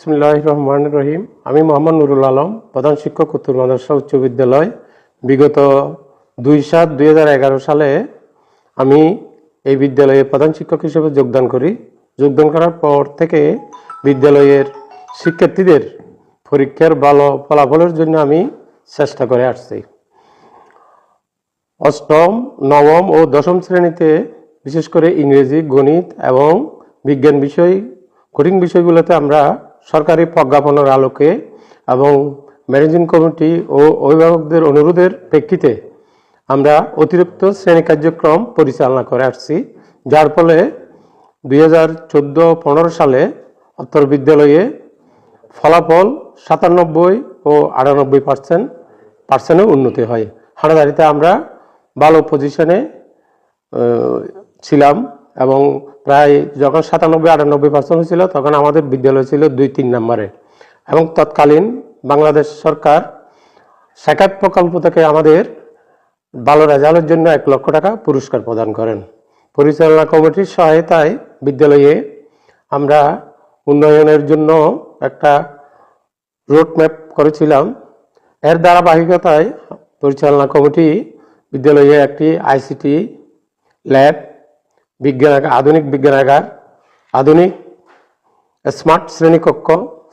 বিসমুল্লাহ রহমান রহিম আমি মোহাম্মদ নুরুল আলম, প্রধান শিক্ষক, উত্তর মাদ্রাসা উচ্চ বিদ্যালয়। বিগত দুই সাত দুই সালে আমি এই বিদ্যালয়ে প্রধান শিক্ষক হিসেবে যোগদান করি। যোগদান করার পর থেকে বিদ্যালয়ের শিক্ষার্থীদের পরীক্ষার ভালো ফলাফলের জন্য আমি চেষ্টা করে আসছি। অষ্টম, নবম ও দশম শ্রেণীতে বিশেষ করে ইংরেজি, গণিত এবং বিজ্ঞান বিষয়, কঠিন বিষয়গুলোতে আমরা সরকারি প্রজ্ঞাপনের আলোকে এবং ম্যানেজিং কমিটি ও অভিভাবকদের অনুরোধের প্রেক্ষিতে আমরা অতিরিক্ত শ্রেণি কার্যক্রম পরিচালনা করে আসছি, যার ফলে দুই হাজার চোদ্দ পনেরো সালে অত্তর বিদ্যালয়ে ফলাফল সাতানব্বই ও আটানব্বই পার্সেন্ট পার্সেন্টের উন্নতি হয়। হানাদারিতে আমরা ভালো পজিশনে ছিলাম। এবং প্রায় যখন সাতানব্বই, আটানব্বই পার্সেন্ট হয়েছিল, তখন আমাদের বিদ্যালয় ছিল দুই, তিন নম্বরে। এবং তৎকালীন বাংলাদেশ সরকার সাকাত প্রকল্প থেকে আমাদের ভালো রেজাল্টের জন্য এক লক্ষ টাকা পুরস্কার প্রদান করেন। পরিচালনা কমিটির সহায়তায় বিদ্যালয়ে আমরা উন্নয়নের জন্য একটা রোড ম্যাপ করেছিলাম। এর ধারাবাহিকতায় পরিচালনা কমিটি বিদ্যালয়ে একটি আইসিটি ল্যাব বিজ্ঞানাগার, আধুনিক বিজ্ঞানাগার, আধুনিক স্মার্ট শ্রেণীকক্ষ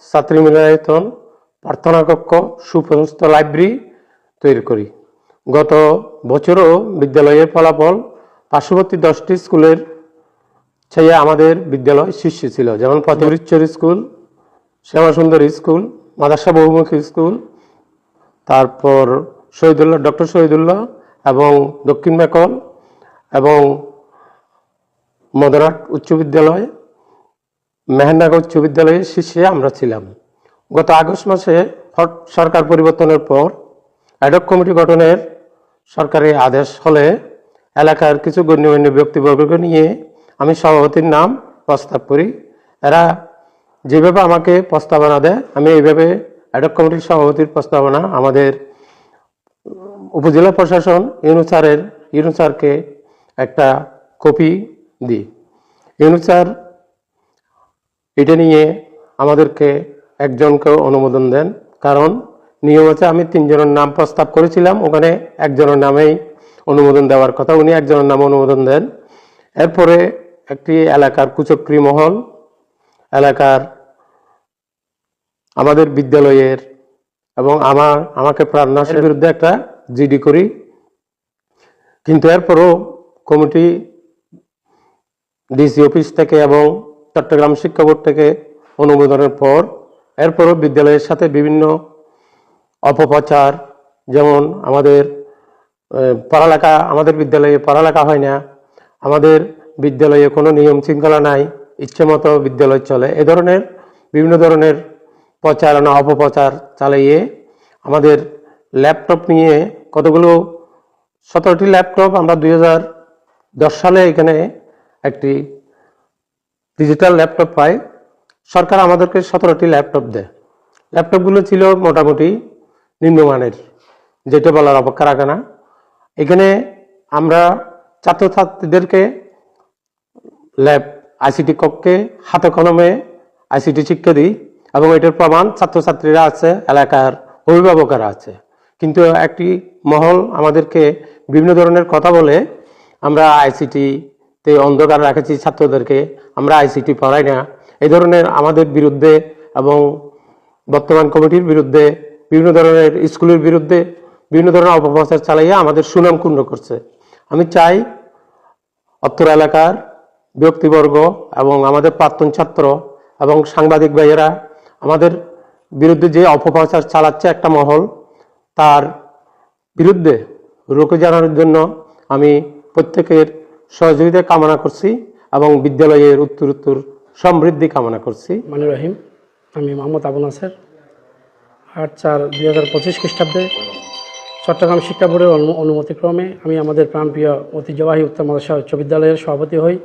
ছাত্রী মিলনায়তন, প্রার্থনা কক্ষ সুপ্রশস্ত লাইব্রেরি তৈরি করি। গত বছরও বিদ্যালয়ের ফলাফল পার্শ্ববর্তী দশটি স্কুলের চেয়ে আমাদের বিদ্যালয় শীর্ষে ছিল। যেমন ফতেবরিচ্চর স্কুল, শ্যামাসুন্দর স্কুল মাদাসা বহুমুখী স্কুল, তারপর শহীদুল্লাহ, ডক্টর শহীদুল্লাহ এবং দক্ষিণ মেকল এবং মদনাট উচ্চ বিদ্যালয় মেহেন্দাগর উচ্চ বিদ্যালয়ের শীর্ষে আমরা ছিলাম। গত আগস্ট মাসে হট সরকার পরিবর্তনের পর অ্যাডক কমিটি গঠনের সরকারি আদেশ হলে এলাকার কিছু গণ্যমান্য ব্যক্তিবর্গকে নিয়ে আমি সভাপতির নাম প্রস্তাব করি। এরা যেভাবে আমাকে প্রস্তাবনা দেয়, আমি এইভাবে অ্যাডক কমিটির সভাপতির প্রস্তাবনা আমাদের উপজেলা প্রশাসন ইউনুসারের ইউনুসারকে একটা কপি দিই। ইউনুসার এটা নিয়ে আমাদেরকে একজনকে অনুমোদন দেন। কারণ নিয়ম আছে আমি তিনজনের নাম প্রস্তাব করেছিলাম, ওখানে একজনের নামেই অনুমোদন দেওয়ার কথা, উনি একজনের নামে অনুমোদন দেন। এরপরে একটি এলাকার কুচক্রি মহল, এলাকার আমাদের বিদ্যালয়ের এবং আমার, আমাকে প্রাণনাশের বিরুদ্ধে একটা জিডি করি। কিন্তু এরপরও কমিটি ডিসি অফিস থেকে এবং চট্টগ্রাম শিক্ষা বোর্ড থেকে অনুমোদনের পর, এরপরও বিদ্যালয়ের সাথে বিভিন্ন অপপ্রচার, যেমন আমাদের পড়ালেখা, আমাদের বিদ্যালয়ে পড়ালেখা হয় না, আমাদের বিদ্যালয়ে কোনো নিয়ম শৃঙ্খলা নাই, ইচ্ছে মতো বিদ্যালয় চলে, এ ধরনের বিভিন্ন ধরনের প্রচারণা অপপ্রচার চালিয়ে আমাদের ল্যাপটপ নিয়ে কতগুলো, সতেরোটি ল্যাপটপ আমরা দুই সালে এখানে একটি ডিজিটাল ল্যাপটপ পাই সরকার আমাদেরকে সতেরোটি ল্যাপটপ দেয়। ল্যাপটপগুলো ছিল মোটামুটি নিম্নমানের, যেটা বলার অপেক্ষা রাখে না। এখানে আমরা ছাত্রছাত্রীদেরকে ল্যাব আইসিটি কক্ষে, হাতে কলমে আইসিটি শিক্ষা দিই এবং এটার প্রমাণ ছাত্রছাত্রীরা আছে, এলাকার অভিভাবকরা আছে। কিন্তু একটি মহল আমাদেরকে বিভিন্ন ধরনের কথা বলে আমরা আইসিটি তে অন্ধকার রাখেছি ছাত্রদেরকে। আমরা আইসিটি পড়াই না। এই ধরনের আমাদের বিরুদ্ধে এবং বর্তমান কমিটির বিরুদ্ধে, বিভিন্ন ধরনের স্কুলের বিরুদ্ধে বিভিন্ন ধরনের অপপ্রচার চালাইয়া আমাদের সুনাম ক্ষুণ্ণ করছে। আমি চাই অত্র এলাকার ব্যক্তিবর্গ এবং আমাদের প্রাক্তন ছাত্র এবং সাংবাদিক ভাইয়েরা আমাদের বিরুদ্ধে যে অপপ্রচার চালাচ্ছে একটা মহল, তার বিরুদ্ধে রুখে জানানোর জন্য আমি প্রত্যেকের সহযোগিতা কামনা করছি এবং বিদ্যালয়ের উত্তর উত্তর সমৃদ্ধি কামনা করছি। মানি রহিম, আমি মোহাম্মদ আবু নাসের। আট চার দুই হাজার পঁচিশ খ্রিস্টাব্দে চট্টগ্রাম শিক্ষা বোর্ডের অনু- অনুমতিক্রমে আমি আমাদের প্রাণপ্রিয় ঐতিহ্যবাহী উত্তর মাদ্রাসা উচ্চ বিদ্যালয়ের সভাপতি হই।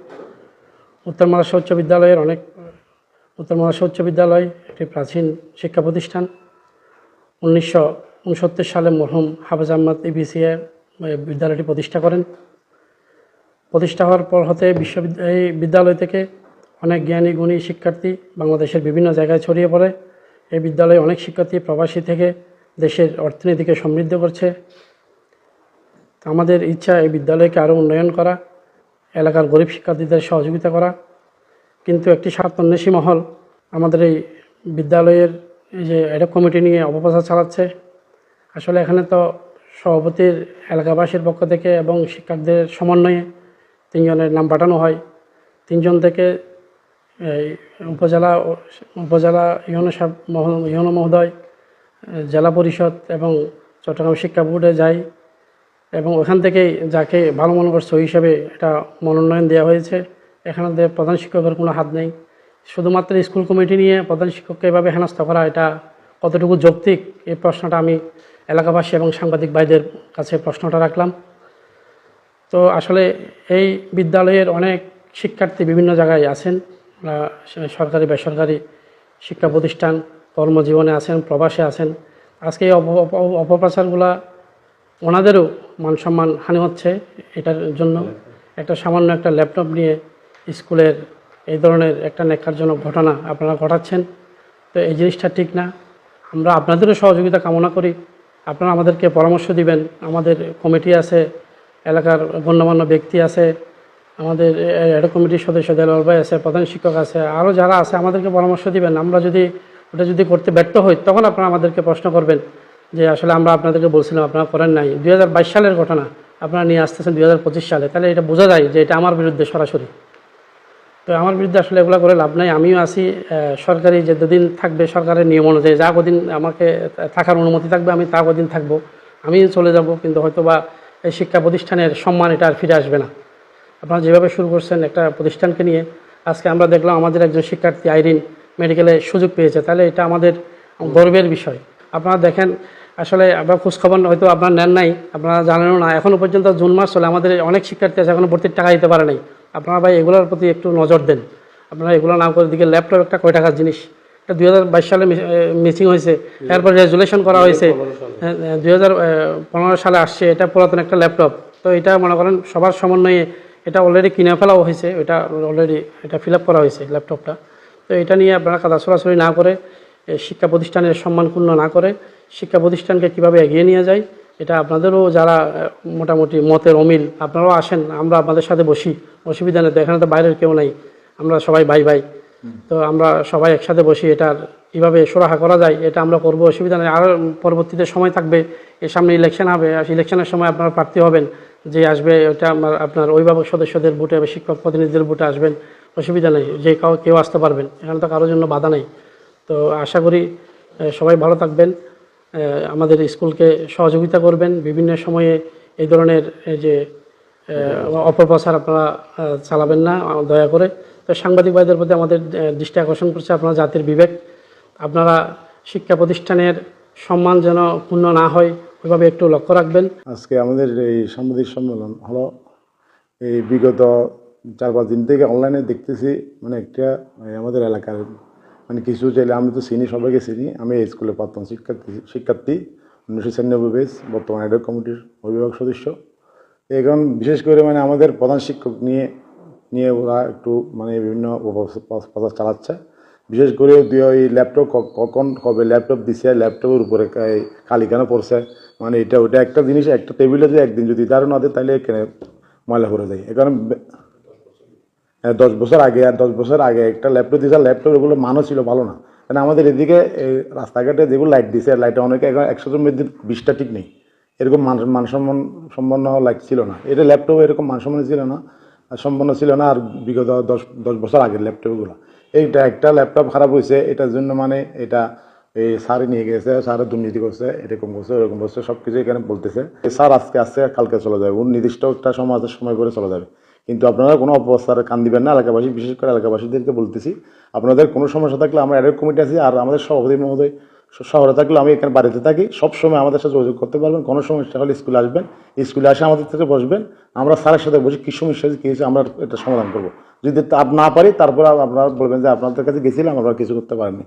উত্তর মাদ্রাসা উচ্চ বিদ্যালয়ের অনেক, উত্তর মাদ্রাসা উচ্চ বিদ্যালয় একটি প্রাচীন শিক্ষা প্রতিষ্ঠান। উনিশশো উনসত্তর সালে মরহুম হাফেজ আহমদ ইবিসিএ বিদ্যালয়টি প্রতিষ্ঠা করেন। প্রতিষ্ঠা হওয়ার পর হতে বিশ্ববিদ্যালয় বিদ্যালয় থেকে অনেক জ্ঞানী, গুণী শিক্ষার্থী বাংলাদেশের বিভিন্ন জায়গায় ছড়িয়ে পড়ে। এই বিদ্যালয়ে অনেক শিক্ষার্থী প্রবাসী থেকে দেশের অর্থনীতিকে সমৃদ্ধ করছে। আমাদের ইচ্ছা এই বিদ্যালয়কে আরও উন্নয়ন করা, এলাকার গরিব শিক্ষার্থীদের সহযোগিতা করা। কিন্তু একটি স্বার্থন্বেষী মহল আমাদের এই বিদ্যালয়ের এই যে এডক কমিটি নিয়ে অপপ্রচার চালাচ্ছে। আসলে এখানে তো সভাপতির এলাকাবাসীর পক্ষ থেকে এবং শিক্ষকদের সমন্বয়ে তিনজনের নাম পাঠানো হয়। তিনজন থেকে এই উপজেলা উপজেলা ইউনো সাহেব ইউনো মহোদয়, জেলা পরিষদ এবং চট্টগ্রাম শিক্ষা বোর্ডে যাই এবং ওখান থেকেই যাকে ভালো মনে করছে ওই হিসাবে এটা মনোনয়ন দেওয়া হয়েছে। এখানে প্রধান শিক্ষকের কোনো হাত নেই। শুধুমাত্র স্কুল কমিটি নিয়ে প্রধান শিক্ষককে এভাবে হেনস্থা করা, এটা কতটুকু যৌক্তিক? এই প্রশ্নটা আমি এলাকাবাসী এবং সাংবাদিক ভাইদের কাছে প্রশ্নটা রাখলাম। তো আসলে এই বিদ্যালয়ের অনেক শিক্ষার্থী বিভিন্ন জায়গায় আছেন। সরকারি, বেসরকারি শিক্ষা প্রতিষ্ঠান, কর্মজীবনে আছেন, প্রবাসে আছেন। আজকে এই অপ- অপ- অপপ্রচারগুলা ওনাদেরও মান সম্মান হানি হচ্ছে এটার জন্য। একটা সামান্য একটা ল্যাপটপ নিয়ে স্কুলের এই ধরনের একটা নেকারজনক ঘটনা আপনারা ঘটাচ্ছেন। তো এই জিনিসটা ঠিক না। আমরা আপনাদেরও সহযোগিতা কামনা করি। আপনারা আমাদেরকে পরামর্শ দিবেন। আমাদের কমিটি আছে এলাকার গণ্যমান্য ব্যক্তি আছে, আমাদের এড কমিটির সদস্য দেলাল ভাই আছে, প্রধান শিক্ষক আছে আরও যারা আছে আমাদেরকে পরামর্শ দিবেন। আমরা যদি, ওটা যদি করতে ব্যর্থ হই, তখন আপনারা আমাদেরকে প্রশ্ন করবেন যে আসলে আমরা আপনাদেরকে বলছিলাম, আপনারা করেন নাই। দু হাজার বাইশ সালের ঘটনা আপনারা নিয়ে আসতেছেন দু হাজার পঁচিশ সালে। তাহলে এটা বোঝা যায় যে এটা আমার বিরুদ্ধে সরাসরি। তো আমার বিরুদ্ধে আসলে এগুলো করে লাভ নাই। আমিও আছি সরকারি যে দুদিন থাকবে সরকারের নিয়ম অনুযায়ী, যা কদিন আমাকে থাকার অনুমতি থাকবে, আমি তা কদিন থাকব। আমি চলে যাব, কিন্তু হয়তো বা এই শিক্ষা প্রতিষ্ঠানের সম্মান এটা আর ফিরে আসবে না। আপনারা যেভাবে শুরু করছেন একটা প্রতিষ্ঠানকে নিয়ে, আজকে আমরা দেখলাম আমাদের একজন শিক্ষার্থী আইরিন মেডিকেলে সুযোগ পেয়েছে। তাহলে এটা আমাদের গর্বের বিষয়। আপনারা দেখেন, আসলে আপনার খোঁজখবর হয়তো আপনার নেন নাই, আপনারা জানেনও না। এখনও পর্যন্ত জুন মাস চলে, আমাদের অনেক শিক্ষার্থী আছে এখনও ভর্তির টাকা দিতে পারে নাই। আপনারা ভাই এগুলোর প্রতি একটু নজর দেন। আপনারা এগুলো না করে দিকে ল্যাপটপ একটা কয় টাকার জিনিস। এটা দুই হাজার বাইশ সালে মিসিং হয়েছে। এরপর রেজুলেশন করা হয়েছে। দুই হাজার পনেরো সালে আসছে। এটা পুরাতন একটা ল্যাপটপ তো এটা মনে করেন সবার সমন্বয়ে এটা অলরেডি কিনে ফেলাও হয়েছে। এটা অলরেডি এটা ফিল আপ করা হয়েছে ল্যাপটপটা তো এটা নিয়ে আপনারা কাদা সরাসরি না করে শিক্ষা প্রতিষ্ঠানের সম্মান ক্ষুণ্ণ না করে শিক্ষা প্রতিষ্ঠানকে কীভাবে এগিয়ে নিয়ে যায় এটা আপনাদেরও যারা মোটামুটি মতের অমিল আপনারাও আসেন আমরা আপনাদের সাথে বসি। অসুবিধা নেই তো এখানে তো বাইরের কেউ নাই। আমরা সবাই ভাই ভাই তো আমরা সবাই একসাথে বসি এটার কীভাবে সুরাহা করা যায়, এটা আমরা করব। অসুবিধা নেই। আর পরবর্তীতে সময় থাকবে। এর সামনে ইলেকশন হবে। ইলেকশনের সময় আপনারা প্রার্থী হবেন যে আসবে ওটা আমার, আপনার অভিভাবক সদস্যদের বুটে বা শিক্ষক প্রতিনিধিদের বুটে আসবেন। অসুবিধা নেই। যে কাউ, কেউ আসতে পারবেন। এখানে তো কারোর জন্য বাধা নেই। তো আশা করি সবাই ভালো থাকবেন। আমাদের স্কুলকে সহযোগিতা করবেন। বিভিন্ন সময়ে এই ধরনের যে অপপ্রচার আপনারা চালাবেন না। দয়া করে। তো সাংবাদিক ভাইদের প্রতি আমাদের দৃষ্টি আকর্ষণ করছে আপনারা জাতির বিবেক। আপনারা শিক্ষা প্রতিষ্ঠানের সম্মান যেন পূর্ণ না হয়, ওইভাবে একটু লক্ষ্য রাখবেন। আজকে আমাদের এই সাংবাদিক সম্মেলন হলো। এই বিগত চার পাঁচ দিন থেকে অনলাইনে দেখতেছি মানে একটা আমাদের এলাকার মানে কিছু ছেলে আমি তো চিনি, সবাইকে চিনি। আমি এই স্কুলে প্রাক্তন শিক্ষার্থী শিক্ষার্থী, উনিশশো ছিয়ানব্বই বেস, বর্তমান এডক কমিটির অভিভাবক সদস্য। এখন বিশেষ করে মানে আমাদের প্রধান শিক্ষক নিয়ে নিয়ে ওরা একটু মানে বিভিন্ন প্রচার চালাচ্ছে। বিশেষ করে ওই ল্যাপটপ কখন কবে ল্যাপটপ দিছে ল্যাপটপের উপরে কালি কেন পড়ছে? মানে এটা ওটা একটা জিনিস একটা টেবিলে যদি একদিন যদি তারও না দেয় তাহলে ময়লা করে দেয় এখানে হ্যাঁ, দশ বছর আগে আর দশ বছর আগে একটা ল্যাপটপ দিয়েছে ল্যাপটপ এগুলো মানও ছিল ভালো না। কারণ আমাদের এদিকে রাস্তাঘাটে যেগুলো লাইট দিছে লাইটে অনেকে এখন একশোর মধ্যে বিশটা ঠিক নেই। এরকম মান মানসম্মান সম্পন্ন লাইট ছিল না। এটা ল্যাপটপ এরকম মানসম্মান ছিল না। সম্পন্ন ছিল না আর বিগত দশ দশ বছর আগের ল্যাপটপগুলো। এইটা একটা ল্যাপটপ খারাপ হয়েছে এটার জন্য মানে এটা এই স্যারে নিয়ে গেছে স্যারে দুর্নীতি করছে এরকম করছে এরকম করছে সব কিছু এখানে বলতেছে। স্যার আজকে আসছে কালকে চলে যাবে ওর নির্দিষ্ট একটা আছে, সময় করে চলে যাবে। কিন্তু আপনারা কোনো অবস্থার কান দিবেন না এলাকাবাসী বিশেষ করে এলাকাবাসীদেরকে বলতেছি আপনাদের কোনো সমস্যা থাকলে আমরা অ্যাডের কমিটি আছি আর আমাদের সভাপতি মহোদয় শহরে থাকলে আমি এখানে বাড়িতে থাকি। সবসময় আমাদের সাথে যোগাযোগ করতে পারবেন। কোনো সমস্যা হলে স্কুলে আসবেন। স্কুলে আসে আমাদের থেকে বসবেন। আমরা স্যারের সাথে বসে। কী সমস্যা হয়েছে, কী হয়েছে, আমরা এটা সমাধান করব। যদি না পারি, তারপরে আপনারা বলবেন যে, আপনাদের কাছে গেছিলাম, আমরা কিছু করতে পারিনি।